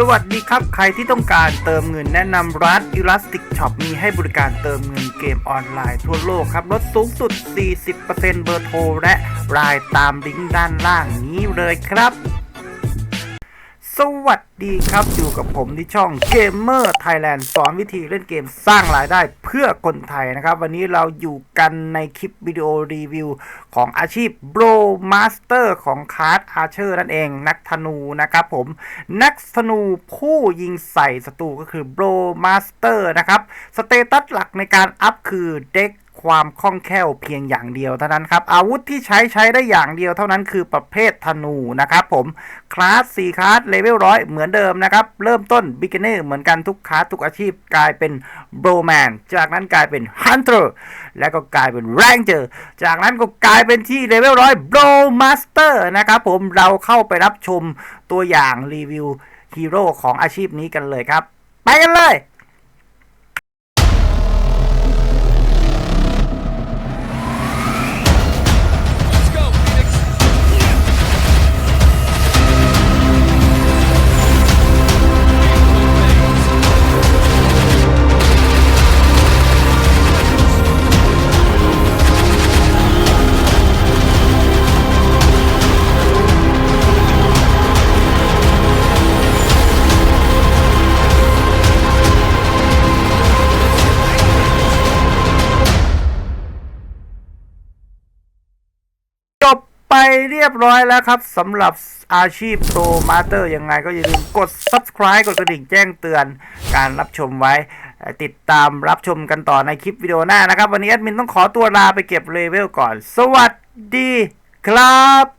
สวัสดีครับ ใครที่ต้องการเติมเงินแนะนำร้าน Elastic Shop มีให้บริการเติมเงินเกมออนไลน์ทั่วโลกครับลดสูงสุด 40%เบอร์โทรและรายตามลิงก์ด้านล่างนี้เลยครับ สวัสดีครับ อยู่กับผมที่ช่อง Gamer Thailand สอนวิธีเล่นเกมสร้างรายได้เพื่อคนไทยนะครับ วันนี้เราอยู่กันในคลิปวิดีโอรีวิว ของอาชีพ Bro Master ของคาร์ดอาเชอร์นั่นเองนักธนูนะครับผม นักธนูผู้ยิงใส่ศัตรูก็คือ Bro Master นะครับ สเตตัสหลักในการอัพคือเด็ก ความคล่องแคล่วเพียงอย่างเดียวเท่านั้นครับ อาวุธที่ใช้ใช้ได้อย่างเดียวเท่านั้นคือประเภทธนูนะครับผม คลาส4คลาสเลเวลร้อยเหมือนเดิมนะครับ เริ่มต้น b ิ g เนอร์เหมือนกันทุกคลาสทุกอาชีพกลายเป็นโบรแมนจากนั้นกลายเป็นฮันเตอร์แล้วก็กลายเป็นแรงเจอร์จากนั้นก็กลายเป็นที่เลเวลร้อยโบรมาสเตอร์นะครับผมเราเข้าไปรับชมตัวอย่างรีวิวฮีโร่ของอาชีพนี้กันเลยครับ ไปกันเลย ไปเรียบร้อยแล้วครับสำหรับอาชีพโปรมาเตอร์ยังไงก็อย่าลืมกด subscribe กดกระดิ่งแจ้งเตือนการรับชมไว้ ติดตามรับชมกันต่อในคลิปวิดีโอหน้านะครับ วันนี้แอดมินต้องขอตัวลาไปเก็บเลเวลก่อน สวัสดีครับ